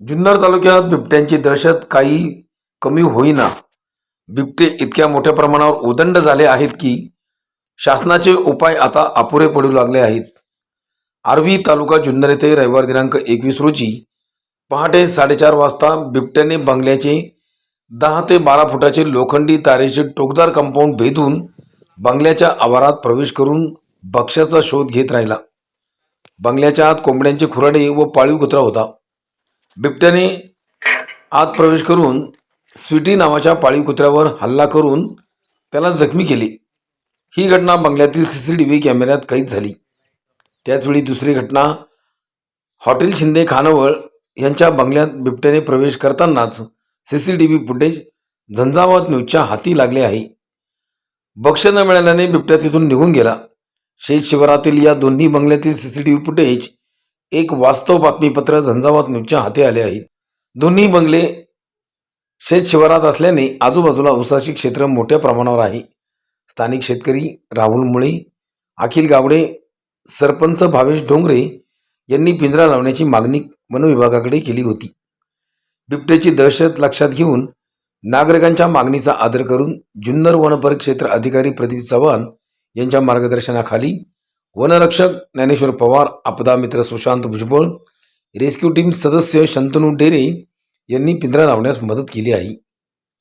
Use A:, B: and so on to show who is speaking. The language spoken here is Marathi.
A: जुन्नर तालुक्यात बिबट्यांची दहशत काही कमी होईना. बिबटे इतक्या मोठ्या प्रमाणावर उदंड झाले आहेत की शासनाचे उपाय आता अपुरे पडू लागले आहेत. आर्वी तालुका जुन्नर येथे रविवार दिनांक एकवीस रोजी पहाटे साडेचार वाजता बिबट्याने बंगल्याचे दहा ते बारा फुटाचे लोखंडी तारेचे टोकदार कंपाऊंड भेदून बंगल्याच्या आवारात प्रवेश करून भक्ष्याचा शोध घेत राहिला. बंगल्याच्या आत कोंबड्यांचे खुराडे व पाळीव कुत्रा होता. बिबट्याने आत प्रवेश करून स्वीटी नावाच्या पाळीव कुत्र्यावर हल्ला करून त्याला जखमी केली. ही घटना बंगल्यातील सी सी टी व्ही कॅमेऱ्यात कैद झाली. त्याचवेळी दुसरी घटना हॉटेल शिंदे खानवळ यांच्या बंगल्यात बिबट्याने प्रवेश करतानाच C C T V footage Jhanjhavat न्यूजच्या हाती लागले आहे. बक्ष न मिळाल्याने बिबट्या तिथून निघून गेला. शेत शिवारातील या दोन्ही बंगल्यातील C C T V footage एक वास्तव बातमीपत्र झंझावात न्यूजच्या हाती आले आहेत. दोन्ही बंगले शेत शिवारात असल्याने आजूबाजूला उसाशी क्षेत्र मोठ्या प्रमाणावर आहे. स्थानिक शेतकरी राहुल मुळे अखिल गावडे सरपंच भावेश डोंगरे यांनी पिंजरा लावण्याची मागणी वनविभागाकडे केली होती. बिबट्याची दहशत लक्षात घेऊन नागरिकांच्या मागणीचा आदर करून जुन्नर वनपरिक्षेत्र अधिकारी प्रदीप चव्हाण यांच्या मार्गदर्शनाखाली वनरक्षक ज्ञानेश्वर पवार आपदा मित्र सुशांत भुजबळ रेस्क्यू टीम सदस्य शंतनू डेरे यांनी पिंजरा लावण्यास मदत केली आहे.